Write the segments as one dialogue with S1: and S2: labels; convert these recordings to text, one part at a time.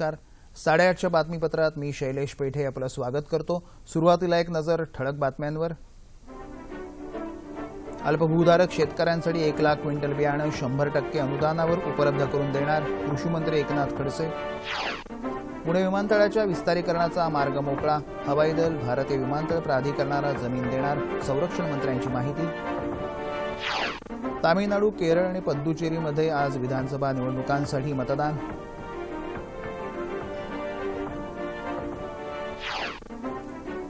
S1: नमस्कार. साडेआठच्या बातमीपत्रात मी शैलेश पेठे आपलं स्वागत करतो. सुरुवातीला एक नजर ठळक बातम्यांवर. अल्पभूधारक शेतकऱ्यांसाठी एक लाख क्विंटल बियाणं शंभर टक्के अनुदानावर उपलब्ध करून देणार कृषी मंत्री एकनाथ खडसे. पुणे विमानतळाच्या विस्तारीकरणाचा मार्ग मोकळा. हवाई दल भारतीय विमानतळ प्राधिकरणाला जमीन देणार संरक्षण मंत्र्यांची माहिती. तामिळनाडू केरळ आणि पद्दुचेरीमध्ये आज विधानसभा निवडणुकांसाठी मतदान.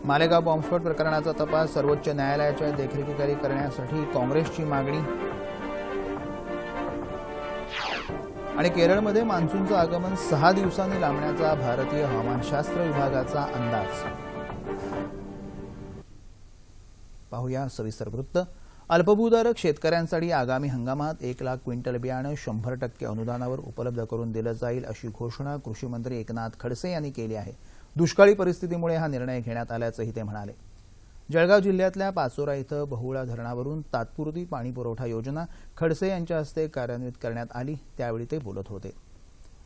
S1: मालेगाव बॉम्बस्फोट प्रकरणाचा तपास सर्वोच्च न्यायालयाच्या देखरेखीखाली करण्यासाठी काँग्रेसची मागणी. आणि केरळमध्ये मान्सूनचं आगमन सहा दिवसांनी लांबण्याचा भारतीय हवामानशास्त्र विभागाचा अंदाज. पाहूया सविस्तर वृत्त. अल्पभूधारक शेतकऱ्यांसाठी आगामी हंगामात एक लाख क्विंटल बियाणं शंभर टक्के अनुदानावर उपलब्ध करून दिलं जाईल अशी घोषणा कृषी मंत्री एकनाथ खडसे यांनी केली आहे. दुष्काळी परिस्थितीमुळे हा निर्णय घेण्यात आल्याचंही ते म्हणाले. जळगाव जिल्ह्यातल्या पाचोरा इथं बहुळा धरणावरून तात्पुरती पाणीपुरवठा योजना खडसे यांच्या हस्ते कार्यान्वित करण्यात आली त्यावेळी ते बोलत होते.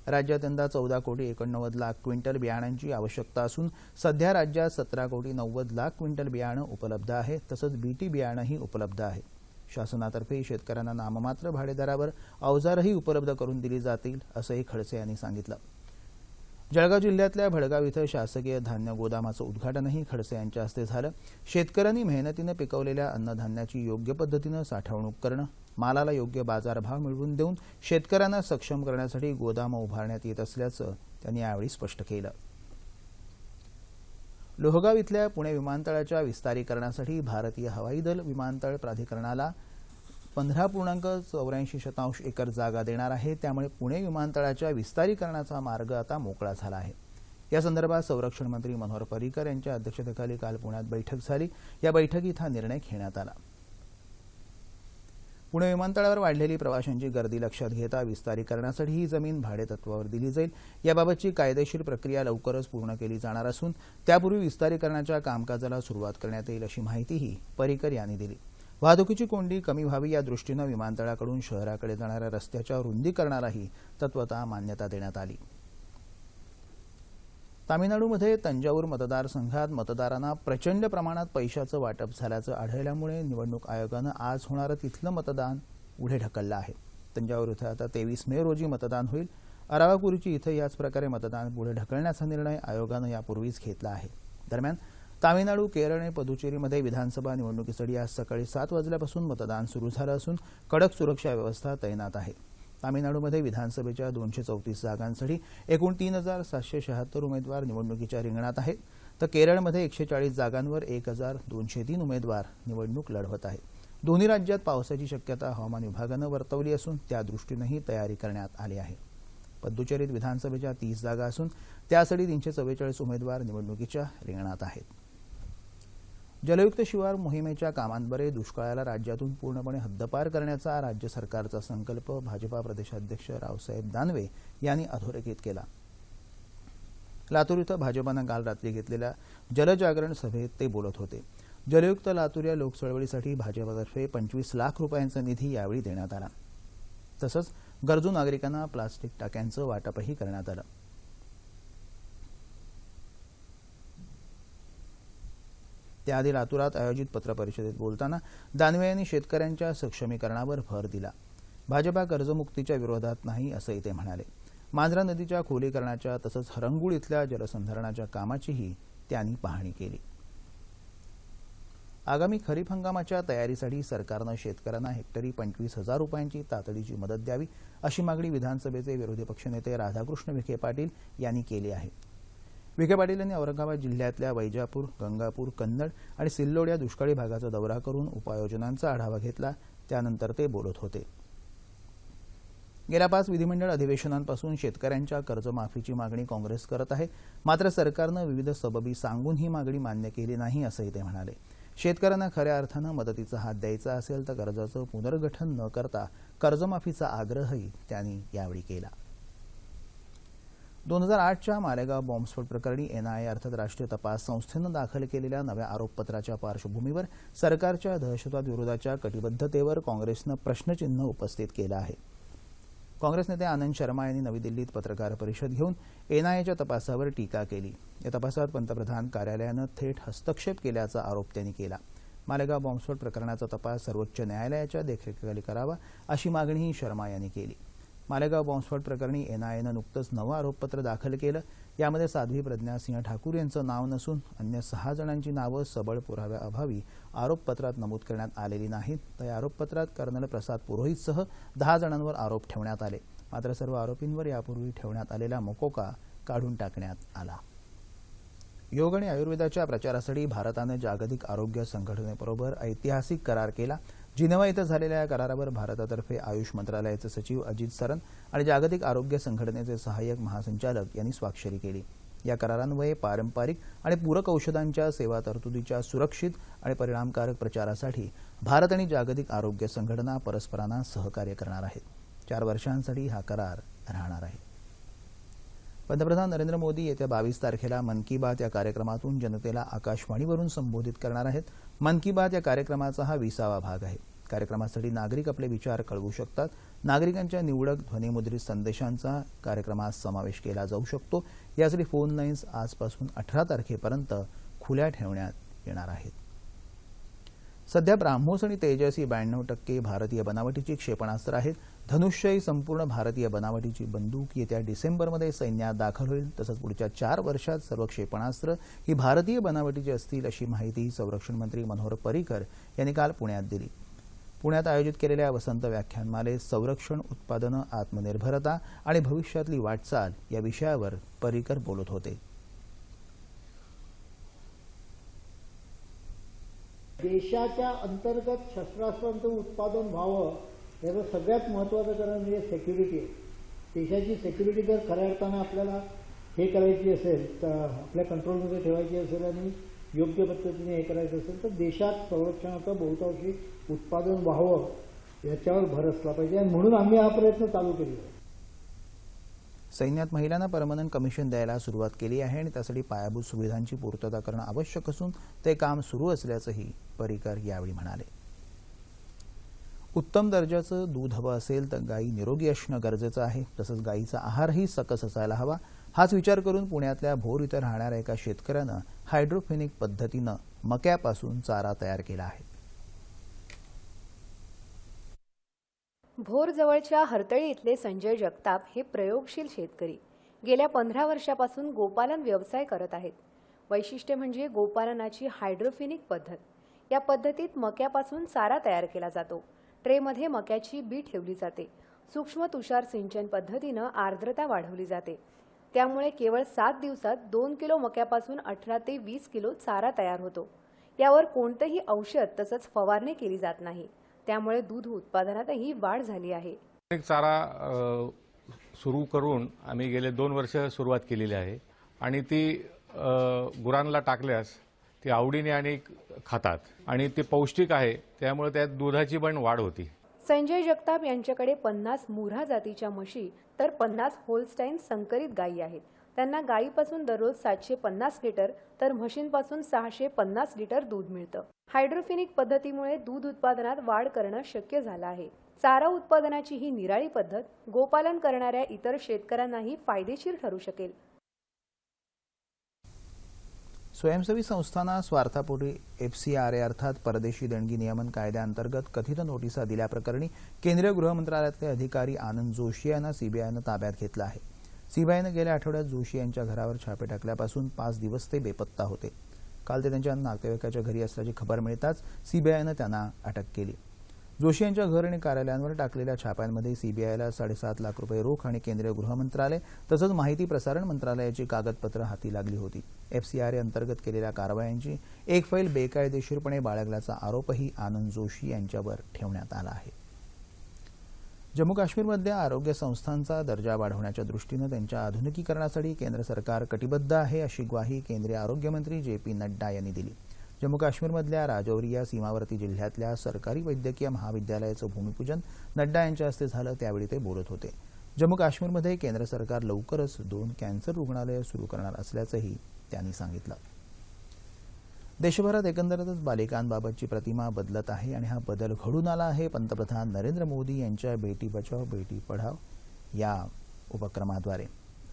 S1: राज्यात यंदा चौदा कोटी एकोणनव्वद लाख क्विंटल बियाणांची आवश्यकता असून सध्या राज्यात सतरा कोटी नव्वद लाख क्विंटल बियाणं उपलब्ध आहे तसंच बीटी बियाणंही उपलब्ध आहे. शासनातर्फे शेतकऱ्यांना नाममात्र भाडेदरावर अवजारही उपलब्ध करून दिली जातील असंही खडसे यांनी सांगितलं. जळगाव जिल्ह्यातल्या भडगाव इथं शासकीय धान्य गोदामाचं उद्घाटनही खडसे यांच्या हस्ते झालं. शेतकऱ्यांनी मेहनतीनं पिकवलेल्या अन्नधान्याची योग्य पद्धतीनं साठवणूक करणं मालाला योग्य बाजारभाव मिळवून देऊन शेतकऱ्यांना सक्षम करण्यासाठी गोदामं उभारण्यात येत असल्याचं त्यांनी यावेळी स्पष्ट केलं. लोहगाव इथल्या पुणे विमानतळाच्या विस्तारीकरणासाठी भारतीय हवाई दल विमानतळ प्राधिकरणाला पंधरा पूर्णांक चौऱ्याऐंशी शतांश एकर जागा देणार आहे. त्यामुळे पुणे विमानतळाच्या विस्तारीकरणाचा मार्ग आता मोकळा झाला आहे. या संदर्भात संरक्षण मंत्री मनोहर पर्रिकर यांच्या अध्यक्षतेखाली काल पुण्यात बैठक झाली. या बैठकीत हा निर्णय घेण्यात आला. पुणे विमानतळावर वाढलेली प्रवाशांची गर्दी लक्षात घेता विस्तारीकरणासाठी ही जमीन भाडेतत्वावर दिली जाईल. याबाबतची कायदेशीर प्रक्रिया लवकरच पूर्ण केली जाणार असून त्यापूर्वी विस्तारीकरणाच्या कामकाजाला सुरुवात करण्यात येईल अशी माहितीही पर्रिकर यांनी दिली. वाहतुकीची कोंडी कमी व्हावी या दृष्टीनं विमानतळाकडून शहराकडे जाणाऱ्या रस्त्याच्या रुंदीकरणालाही तत्वतः मान्यता देण्यात आली. तामिळनाडूमध्ये तंजावूर मतदारसंघात मतदारांना प्रचंड प्रमाणात पैशाचं वाटप झाल्याचं आढळल्यामुळे निवडणूक आयोगानं आज होणारं तिथलं मतदान पुढे ढकललं आहे. तंजावूर इथं आता तेवीस मे रोजी मतदान होईल. अरावाकुरीची इथं याच प्रकारे मतदान पुढे ढकलण्याचा निर्णय आयोगानं यापूर्वीच घेतला आहे. दरम्यान तामिळनाडू केरळ आणि पुदुचेरीमध्ये विधानसभा निवडणुकीसाठी आज सकाळी सात वाजल्यापासून मतदान सुरू झालं असून कडक सुरक्षा व्यवस्था तैनात आहे. तामिळनाडूमध्ये विधानसभेच्या दोनशे चौतीस जागांसाठी एकूण तीन हजार सातशे शहात्तर उमेदवार निवडणुकीच्या रिंगणात आहेत. तर केरळमध्ये एकशे चाळीस जागांवर एक हजार दोनशे तीन उमेदवार निवडणूक लढवत आहेत. दोन्ही राज्यात पावसाची शक्यता हवामान विभागानं वर्तवली असून त्या दृष्टीनंही तयारी करण्यात आली आहे. पद्दुचेरीत विधानसभेच्या तीस जागा असून त्यासाठी तीनशे चव्वेचाळीस उमेदवार निवडणुकीच्या रिंगणात आहेत. जलयुक्त शिवार मोहिमेच्या कामांद्वारे दुष्काळाला राज्यातून पूर्णपणे हद्दपार करण्याचा राज्य सरकारचा संकल्प भाजपा प्रदेशाध्यक्ष रावसाहेब दानवे यांनी अधोरेखित केला. लातूर इथं भाजपानं काल रात्री घेतलेल्या जलजागरण सभेत ते बोलत होते. जलयुक्त लातूर या लोकचळवळीसाठी भाजपातर्फे पंचवीस लाख रुपयांचा निधी यावेळी देण्यात आला. तसंच गरजू नागरिकांना प्लास्टिक टाक्यांचं वाटपही करण्यात आलं. त्याआधी लातूरात आयोजित पत्रपरिषदेत बोलताना दानवे यांनी शेतकऱ्यांच्या सक्षमीकरणावर भर दिला. भाजपा कर्जमुक्तीच्या विरोधात नाही असंही ते म्हणाले. मांजरा नदीच्या खोलीकरणाच्या तसंच हरंगुळ इथल्या जलसंधारणाच्या कामाचीही त्यांनी पाहणी केली. आगामी खरीप हंगामाच्या तयारीसाठी सरकारनं शेतकऱ्यांना हेक्टरी पंचवीस हजार रुपयांची तातडीची मदत द्यावी अशी मागणी विधानसभेचे विरोधी पक्षनेते राधाकृष्ण विखे पाटील यांनी केली आहे. विखे पाटील यांनी औरंगाबाद जिल्ह्यातल्या वैजापूर गंगापूर कन्नड आणि सिल्लोड या दुष्काळी भागाचा दौरा करून उपाययोजनांचा आढावा घेतला. त्यानंतर ते बोलत होते. गेल्या पाच विधिमंडळ अधिवेशनांपासून शेतकऱ्यांच्या कर्जमाफीची मागणी काँग्रेस करत आहे. मात्र सरकारनं विविध सबबी सांगून ही मागणी मान्य केली नाही असंही ते म्हणाले. शेतकऱ्यांना खऱ्या अर्थानं मदतीचा हात द्यायचा असेल तर कर्जाचं पुनर्गठन न करता कर्जमाफीचा आग्रहही त्यांनी यावेळी केला. दोन हजार आठच्या मालेगाव बॉम्बस्फोट प्रकरणी एनआयए अर्थात राष्ट्रीय तपास संस्थेनं दाखल केलेल्या नव्या आरोपपत्राच्या पार्श्वभूमीवर सरकारच्या दहशतवाद विरोधाच्या कटिबद्धतेवर काँग्रेसनं प्रश्नचिन्ह उपस्थित केलं आहे. काँग्रेस नेते आनंद शर्मा यांनी नवी दिल्लीत पत्रकार परिषद घेऊन एनआयएच्या तपासावर टीका केली. या तपासात पंतप्रधान कार्यालयानं थेट हस्तक्षेप केल्याचा आरोप त्यांनी केला. मालेगाव बॉम्बस्फोट प्रकरणाचा तपास सर्वोच्च न्यायालयाच्या देखरेखीखाली करावा अशी मागणीही शर्मा यांनी केली. मालेगाव बॉम्बस्फोट प्रकरणी एनआयएनं नुकतंच नवं आरोपपत्र दाखल केलं. यामध्ये साध्वी प्रज्ञा सिंह ठाकूर यांचं नाव नसून अन्य सहा जणांची नावं सबळ पुराव्याअभावी आरोपपत्रात नमूद करण्यात आलेली नाहीत. तर या आरोपपत्रात कर्नल प्रसाद पुरोहितसह दहा जणांवर आरोप ठेवण्यात आले. मात्र सर्व आरोपींवर यापूर्वी ठेवण्यात आलेला मोकोका काढून टाकण्यात आला. योग आणि आयुर्वेदाच्या प्रचारासाठी भारतानं जागतिक आरोग्य संघटनेबरोबर ऐतिहासिक करार केला. जिनेवा इथं झालेल्या या करारावर भारतातर्फे आयुष मंत्रालयाचे सचिव अजित सरन आणि जागतिक आरोग्य संघटनेचे सहाय्यक महासंचालक यांनी स्वाक्षरी केली. या करारान्वये पारंपरिक आणि पूरक औषधांच्या सेवा तरतुदीच्या सुरक्षित आणि परिणामकारक प्रचारासाठी भारत आणि जागतिक आरोग्य संघटना परस्परांना सहकार्य करणार आहेत. चार वर्षांसाठी हा करार राहणार आहे. पंतप्रधान नरेंद्र मोदी येत्या बावीस तारखेला मन की बात या कार्यक्रमातून जनतेला आकाशवाणीवरून संबोधित करणार आहेत. मन की बात या कार्यक्रमाचा हा विसावा भाग आहे. कार्यक्रमासाठी नागरिक आपले विचार कळवू शकतात. नागरिकांच्या निवडक ध्वनिमुद्रित संदेशांचा कार्यक्रमात समावेश केला जाऊ शकतो. यासाठी फोन लाईन्स आजपासून अठरा तारखेपर्यंत खुल्या ठेवण्यात येणार आहेत. सध्या ब्राह्मोस आणि तेजस ही ब्याण्णव टक्के भारतीय बनावटीची क्षेपणास्त्र आहेत. धनुष्य ही संपूर्ण भारतीय बनावटीची बंदूक येत्या डिसेंबरमध्ये सैन्यात दाखल होईल. तसंच पुढच्या चार वर्षात सर्व क्षेपणास्त्र ही भारतीय बनावटीची असतील अशी माहिती संरक्षण मंत्री मनोहर पर्रिकर यांनी काल पुण्यात दिली. पुण्यात आयोजित केलेल्या वसंत व्याख्यानमाले संरक्षण उत्पादनं आत्मनिर्भरता आणि भविष्यातली वाटचाल या विषयावर पर्रिकर बोलत होते.
S2: देशाच्या अंतर्गत शस्त्रास्त्रांचं उत्पादन व्हावं याचं सगळ्यात महत्त्वाचं कारण म्हणजे सेक्युरिटी आहे. देशाची सेक्युरिटी जर खऱ्या अर्थानं आपल्याला हे करायची असेल तर आपल्या कंट्रोलमध्ये ठेवायची असेल आणि योग्य पद्धतीने हे करायचं असेल तर देशात संरक्षणाचं बहुतांशी उत्पादन व्हावं याच्यावर भर असला पाहिजे. आणि म्हणून आम्ही हा प्रयत्न चालू केलेला आहे.
S1: सैन्यात महिलांना परमनंट कमिशन द्यायला सुरुवात केली आहे आणि त्यासाठी पायाभूत सुविधांची पूर्तता करणं आवश्यक असून ते काम सुरू असल्याचंही पर्रिकर यावेळी म्हणाले. उत्तम दर्जाचं दूध हवं असेल तर गायी निरोगी असणं गरजेचं आहे. तसंच गायीचा आहारही सकस असायला हवा. हाच विचार करून पुण्यातल्या भोर इथं राहणाऱ्या एका शेतकऱ्यानं हायड्रोफिनिक पद्धतीनं मक्यापासून चारा तयार केला आहे.
S3: भोर जवळच्या हरतळी इथले संजय जगताप हे प्रयोगशील शेतकरी. गेल्या पंधरा वर्षापासून गोपालन व्यवसाय करत आहेत. वैशिष्ट्य म्हणजे गोपालनाची हायड्रोफिनिक पद्धत. या पद्धतीत मक्यापासून चारा तयार केला जातो. ट्रेमध्ये मक्याची बी ठेवली जाते. सूक्ष्म तुषार सिंचन पद्धतीनं आर्द्रता वाढवली जाते. त्यामुळे केवळ सात दिवसात दोन किलो मक्यापासून अठरा ते वीस किलो चारा तयार होतो. यावर कोणतंही औषध तसंच फवारणी केली जात नाही. त्यामुळे दूध उत्पादनातही वाढ झाली आहे.
S4: चारा सुरू करून आम्ही गेले दोन वर्ष सुरुवात केलेली आहे. आणि ती गुरांना टाकल्यास ते आवडीने आणि खातात. आणि ते पौष्टिक आहे त्यामुळे त्यात दुधाची पण वाढ होती.
S3: संजय जगताप यांच्याकडे पन्नास मुरा जातीच्या म्हशी तर पन्नास होलस्टाईन संकरित गायी आहेत. त्यांना गायीपासून दररोज सातशे पन्नास लिटर तर म्हशींपासून सहाशे पन्नास लिटर दूध मिळतं. हायड्रोफिनिक पद्धतीमुळे दूध उत्पादनात वाढ करणं शक्य झालं आहे. चारा उत्पादनाची ही निराळी पद्धत गोपालन करणाऱ्या इतर शेतकऱ्यांनाही फायदेशीर ठरू शकेल.
S1: स्वयंसेवी संस्थांना स्वार्थापोटी एफसीआरए अर्थात परदेशी देणगी नियमन कायद्याअंतर्गत कथित नोटिसा दिल्याप्रकरणी केंद्रीय गृहमंत्रालयातले अधिकारी आनंद जोशी यांना सीबीआयनं ताब्यात घेतलं आहे. सीबीआयनं गेल्या आठवड्यात जोशी यांच्या घरावर छापे टाकल्यापासून पाच दिवस ते बेपत्ता होते. काल ते त्यांच्या नातेवाईकाच्या घरी असल्याची खबर मिळताच सीबीआयनं त्यांना अटक केली. जोशी यांच्या घर आणि कार्यालयांवर टाकलेल्या छाप्यांमध्ये सीबीआयला साडेसात लाख रुपये रोख आणि केंद्रीय गृहमंत्रालय तसंच माहिती प्रसारण मंत्रालयाची कागदपत्रं हाती लागली होती. एफसीआरए अंतर्गत केलेल्या कारवायांची एक फैल बेकायदेशीरपणे बाळगल्याचा आरोपही आनंद जोशी यांच्यावर ठेवण्यात आला आहे. जम्मू काश्मीरमधल्या आरोग्य संस्थांचा दर्जा वाढवण्याच्या दृष्टीनं त्यांच्या आधुनिकीकरणासाठी केंद्र सरकार कटिबद्ध आहे अशी ग्वाही केंद्रीय आरोग्यमंत्री जे पी नड्डा यांनी दिली. जम्मू काश्मीरमधल्या राजौरी या सीमावर्ती जिल्ह्यातल्या सरकारी वैद्यकीय महाविद्यालयाचं भूमिपूजन नड्डा यांच्या हस्ते झालं त्यावेळी ते बोलत होते. जम्मू काश्मीरमध्ये केंद्र सरकार लवकरच दोन कॅन्सर रुग्णालयं सुरू करणार असल्याचंही त्यांनी सांगितलं. देशभरात एकंदरच बालिकांबाबतची प्रतिमा बदलत आहे आणि हा बदल घडून आला आहे पंतप्रधान नरेंद्र मोदी यांच्या बेटी बचाव बेटी पढाव या उपक्रमाद्वारे.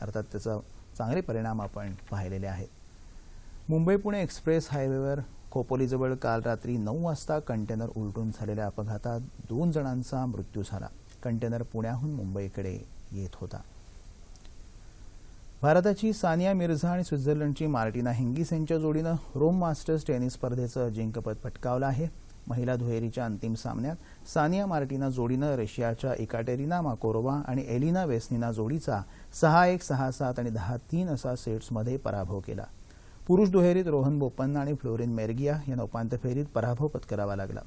S1: अर्थात त्याचा चांगले परिणाम आपण पाहिलेले आहेत. मुंबई पुणे एक्सप्रेस हायवेवर खोपोलीजवळ काल रात्री नऊ वाजता कंटेनर उलटून झालेल्या अपघातात दोन जणांचा मृत्यू झाला. कंटेनर पुण्याहून मुंबईकडे येत होता. भारताची सानिया मिर्झा आणि स्वित्झर्लंडची मार्टिना हिंगीस यांच्या जोडीनं रोम मास्टर्स टेनिस स्पर्धेचं अजिंक्यपद पटकावलं आहे. महिला दुहेरीच्या अंतिम सामन्यात सानिया मार्टिना जोडीनं रशियाच्या एकाटेरिना माकोरोवा आणि एलिना वेस्निना जोडीचा सहा एक सहा सात आणि दहा तीन असा सेट्समध्ये पराभव केला. पुरुष दुहेरीत रोहन बोपन्ना आणि फ्लोरिन मेर्गिया यांना उपांत्य फेरीत पराभव पत्करावा लागला.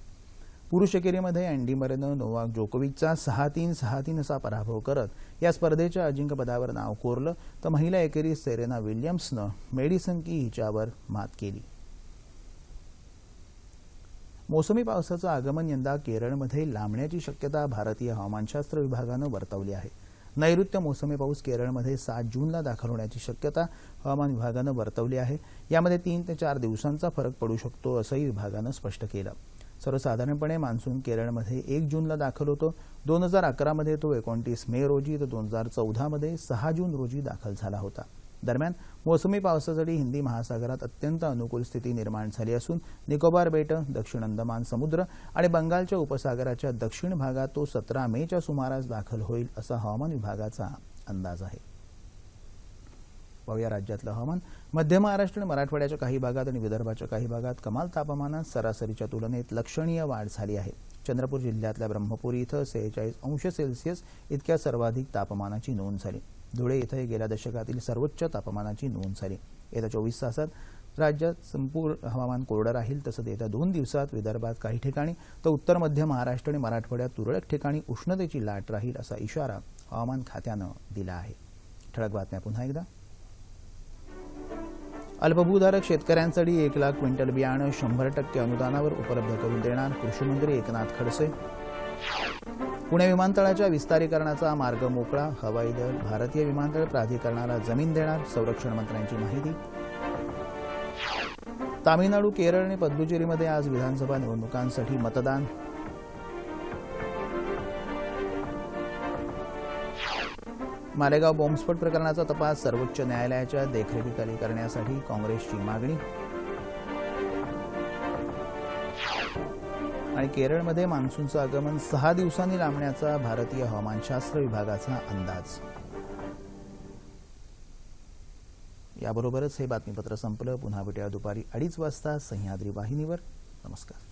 S1: पुरुष एकेरीमध्ये अँडी मरेनं नोवाक जोकोविकचा सहा तीन सहा तीन असा पराभव करत या स्पर्धेच्या अजिंक्यपदावर नाव कोरलं तर महिला एकेरीत सेरेना विल्यम्सनं मेडिसन की हिच्यावर मात केली. मोसमी पावसाचं आगमन यंदा केरळमध्ये लांबण्याची शक्यता भारतीय हवामानशास्त्र विभागानं वर्तवली आहे. नैऋत्य मोसमी पाऊस केरळमध्ये सात जूनला दाखल होण्याची शक्यता हवामान विभागानं वर्तवली आहे. यामध्ये तीन ते चार दिवसांचा फरक पडू शकतो असंही विभागानं स्पष्ट केलं. सर्वसाधारणपणे मान्सून केरळमध्ये एक जूनला दाखल होतो. दोन हजार अकरामध्ये तो एकोणतीस मे रोजी तर दोन हजार चौदामध्ये सहा जून रोजी दाखल झाला होता. दरम्यान मोसमी पावसासाठी हिंदी महासागरात अत्यंत अनुकूल स्थिती निर्माण झाली असून निकोबार बेटं दक्षिण अंदमान समुद्र आणि बंगालच्या उपसागराच्या दक्षिण भागात तो सतरा मेच्या सुमारास दाखल होईल असा हवामान विभागाचा अंदाज आहे. पाहूया राज्यातलं हवामान. मध्य महाराष्ट्र आणि मराठवाड्याच्या काही भागात आणि विदर्भाच्या काही भागात कमाल तापमानात सरासरीच्या तुलनेत लक्षणीय वाढ झाली आहे. चंद्रपूर जिल्ह्यातल्या ब्रह्मपुरी इथं सेहेचाळीस अंश सेल्सिअस इतक्या सर्वाधिक तापमानाची नोंद झाली. धुळे इथं गेल्या दशकातील सर्वोच्च तापमानाची नोंद झाली. येत्या चोवीस तासात राज्यात संपूर्ण हवामान कोरडं राहील तसंच येत्या दोन दिवसात विदर्भात काही ठिकाणी तर उत्तर मध्य महाराष्ट्र आणि मराठवाड्यात तुरळक ठिकाणी उष्णतेची लाट राहील असा इशारा हवामान खात्यानं दिला आहे. ठळक बातम्या पुन्हा एकदा. अल्पभूधारक शेतकऱ्यांसाठी एक लाख क्विंटल बियाणं शंभर टक्के अनुदानावर उपलब्ध करून देणार कृषीमंत्री एकनाथ खडसे. पुणे विमानतळाच्या विस्तारीकरणाचा मार्ग मोकळा हवाई दल भारतीय विमानतळ प्राधिकरणाला जमीन देणार संरक्षण मंत्र्यांची माहिती. तामिळनाडू केरळ आणि पद्दुचेरीमध्ये आज विधानसभा निवडणुकांसाठी मतदान. मालेगाव बॉम्बस्फोट प्रकरणाचा तपास सर्वोच्च न्यायालयाच्या देखरेखीखाली करण्यासाठी काँग्रेसची मागणी. आणि केरळमध्ये मान्सूनचं आगमन सहा दिवसांनी लांबण्याचा भारतीय हवामानशास्त्र विभागाचा अंदाज. याबरोबरच हे बातमीपत्र संपलं. पुन्हा भेटूया दुपारी अडीच वाजता सह्याद्री वाहिनीवर. नमस्कार.